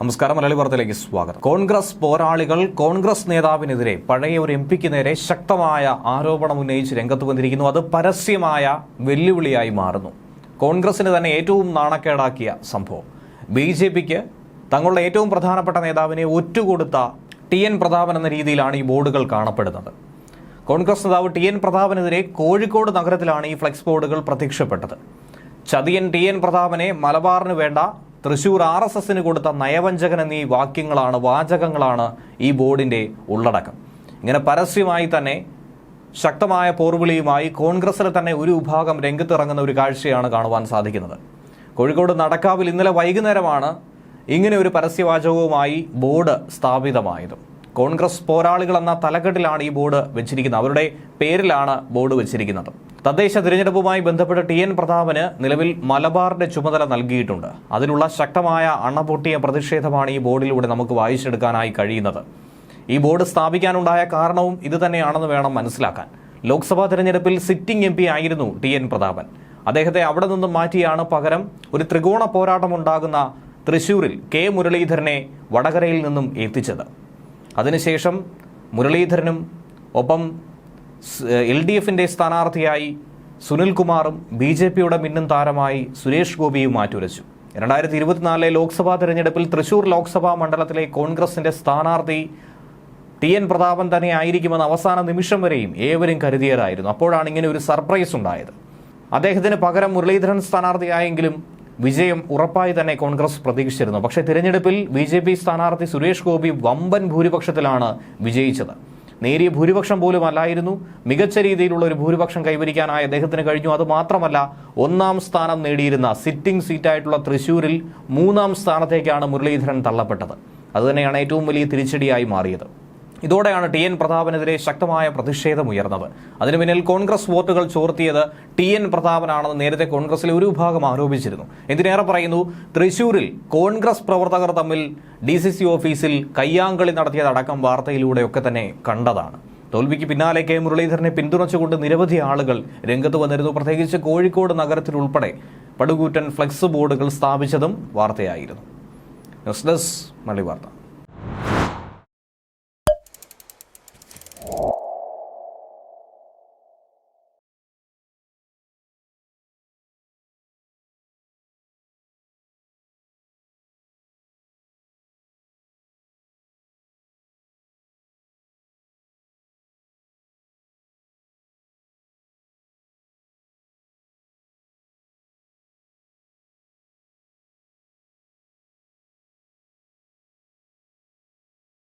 നമസ്കാരം മലയാളി വാർത്തയിലേക്ക് സ്വാഗതം. കോൺഗ്രസ് പോരാളികൾ കോൺഗ്രസ് നേതാവിനെതിരെ പഴയ ഒരു എം പിക്ക് നേരെ ശക്തമായ ആരോപണം ഉന്നയിച്ച് രംഗത്ത് വന്നിരിക്കുന്നു. അത് പരസ്യമായ വെല്ലുവിളിയായി മാറുന്നു. കോൺഗ്രസിന് തന്നെ ഏറ്റവും നാണക്കേടാക്കിയ സംഭവം. ബി ജെ പിക്ക് തങ്ങളുടെ ഏറ്റവും പ്രധാനപ്പെട്ട നേതാവിനെ ഒറ്റുകൊടുത്ത ടി എൻ പ്രതാപൻ എന്ന രീതിയിലാണ് ഈ ബോർഡുകൾ കാണപ്പെടുന്നത്. കോൺഗ്രസ് നേതാവ് ടി എൻ പ്രതാപനെതിരെ കോഴിക്കോട് നഗരത്തിലാണ് ഈ ഫ്ലെക്സ് ബോർഡുകൾ പ്രത്യക്ഷപ്പെട്ടത്. ചതിയൻ ടി എൻ പ്രതാപനെ മലബാറിന് വേണ്ട തൃശൂർ ആർ എസ് എസിന് കൊടുത്ത നയവഞ്ചകൻ എന്നീ വാക്യങ്ങളാണ് വാചകങ്ങളാണ് ഈ ബോർഡിന്റെ ഉള്ളടക്കം. ഇങ്ങനെ പരസ്യമായി തന്നെ ശക്തമായ പോർവിളിയുമായി കോൺഗ്രസിലെ തന്നെ ഒരു വിഭാഗം രംഗത്തിറങ്ങുന്ന ഒരു കാഴ്ചയാണ് കാണുവാൻ സാധിക്കുന്നത്. കോഴിക്കോട് നടക്കാവിൽ ഇന്നലെ വൈകുന്നേരമാണ് ഇങ്ങനെ ഒരു പരസ്യവാചകവുമായി ബോർഡ് സ്ഥാപിതമായത്. കോൺഗ്രസ് പോരാളികൾ എന്ന തലക്കെട്ടിലാണ് ഈ ബോർഡ് വെച്ചിരിക്കുന്നത്. അവരുടെ പേരിലാണ് ബോർഡ് വെച്ചിരിക്കുന്നത്. തദ്ദേശ തിരഞ്ഞെടുപ്പുമായി ബന്ധപ്പെട്ട് ടി എൻ പ്രതാപന് നിലവിൽ മലബാറിന്റെ ചുമതല നൽകിയിട്ടുണ്ട്. അതിനുള്ള ശക്തമായ അണപൊട്ടിയ പ്രതിഷേധമാണ് ഈ ബോർഡിലൂടെ നമുക്ക് വായിച്ചെടുക്കാനായി കഴിയുന്നത്. ഈ ബോർഡ് സ്ഥാപിക്കാനുണ്ടായ കാരണവും ഇതുതന്നെയാണെന്ന് വേണം മനസ്സിലാക്കാൻ. ലോക്സഭാ തിരഞ്ഞെടുപ്പിൽ സിറ്റിംഗ് എം പി ആയിരുന്നു ടി എൻ പ്രതാപൻ. അദ്ദേഹത്തെ അവിടെ നിന്നും മാറ്റിയാണ് പകരം ഒരു ത്രികോണ പോരാട്ടം ഉണ്ടാകുന്ന തൃശൂരിൽ കെ മുരളീധരനെ വടകരയിൽ നിന്നും എത്തിച്ചത്. അതിനുശേഷം മുരളീധരനും ഒപ്പം എൽ ഡി എഫിന്റെ സ്ഥാനാർത്ഥിയായി സുനിൽകുമാറും ബി ജെ പിയുടെ മിന്നും താരമായി സുരേഷ് ഗോപിയും മാറ്റുരച്ചു. രണ്ടായിരത്തി ഇരുപത്തിനാലിലെ ലോക്സഭാ തെരഞ്ഞെടുപ്പിൽ തൃശൂർ ലോക്സഭാ മണ്ഡലത്തിലെ കോൺഗ്രസിന്റെ സ്ഥാനാർത്ഥി ടി എൻ പ്രതാപൻ തന്നെ ആയിരിക്കുമെന്ന് അവസാന നിമിഷം വരെയും ഏവരും കരുതിയതായിരുന്നു. അപ്പോഴാണ് ഇങ്ങനെ ഒരു സർപ്രൈസ് ഉണ്ടായത്. അദ്ദേഹത്തിന് പകരം മുരളീധരൻ സ്ഥാനാർത്ഥിയായെങ്കിലും വിജയം ഉറപ്പായി തന്നെ കോൺഗ്രസ് പ്രതീക്ഷിച്ചിരുന്നു. പക്ഷേ തിരഞ്ഞെടുപ്പിൽ ബി ജെ പി സ്ഥാനാർത്ഥി സുരേഷ് ഗോപി വമ്പൻ ഭൂരിപക്ഷത്തിലാണ് വിജയിച്ചത്. നേരിയ ഭൂരിപക്ഷം പോലും അല്ലായിരുന്നു. മികച്ച രീതിയിലുള്ള ഒരു ഭൂരിപക്ഷം കൈവരിക്കാനായി അദ്ദേഹത്തിന് കഴിഞ്ഞു. അതുമാത്രമല്ല ഒന്നാം സ്ഥാനം നേടിയിരുന്ന സിറ്റിംഗ് സീറ്റായിട്ടുള്ള തൃശൂരിൽ മൂന്നാം സ്ഥാനത്തേക്കാണ് മുരളീധരൻ തള്ളപ്പെട്ടത്. അതുതന്നെയാണ് ഏറ്റവും വലിയ തിരിച്ചടിയായി മാറിയത്. ഇതോടെയാണ് ടി എൻ പ്രതാപനെതിരെ ശക്തമായ പ്രതിഷേധം ഉയർന്നത്. അതിനു പിന്നിൽ കോൺഗ്രസ് വോട്ടുകൾ ചോർത്തിയത് ടി എൻ പ്രതാപനാണെന്ന് നേരത്തെ കോൺഗ്രസിലെ ഒരു വിഭാഗം ആരോപിച്ചിരുന്നു. എന്തിനേറെ പറയുന്നു? തൃശൂരിൽ കോൺഗ്രസ് പ്രവർത്തകർ തമ്മിൽ ഡി സി സി ഓഫീസിൽ കയ്യാങ്കളി നടത്തിയതടക്കം വാർത്തയിലൂടെയൊക്കെ തന്നെ കണ്ടതാണ്. തോൽവിക്ക് പിന്നാലെ കെ മുരളീധരനെ പിന്തുണച്ചുകൊണ്ട് നിരവധി ആളുകൾ രംഗത്ത് വന്നിരുന്നു. പ്രത്യേകിച്ച് കോഴിക്കോട് നഗരത്തിലുൾപ്പെടെ പടുകൂറ്റൻ ഫ്ലെക്സ് ബോർഡുകൾ സ്ഥാപിച്ചതും വാർത്തയായിരുന്നു. ന്യൂസ് ഡെസ്ക് മള്ളി വാർത്ത.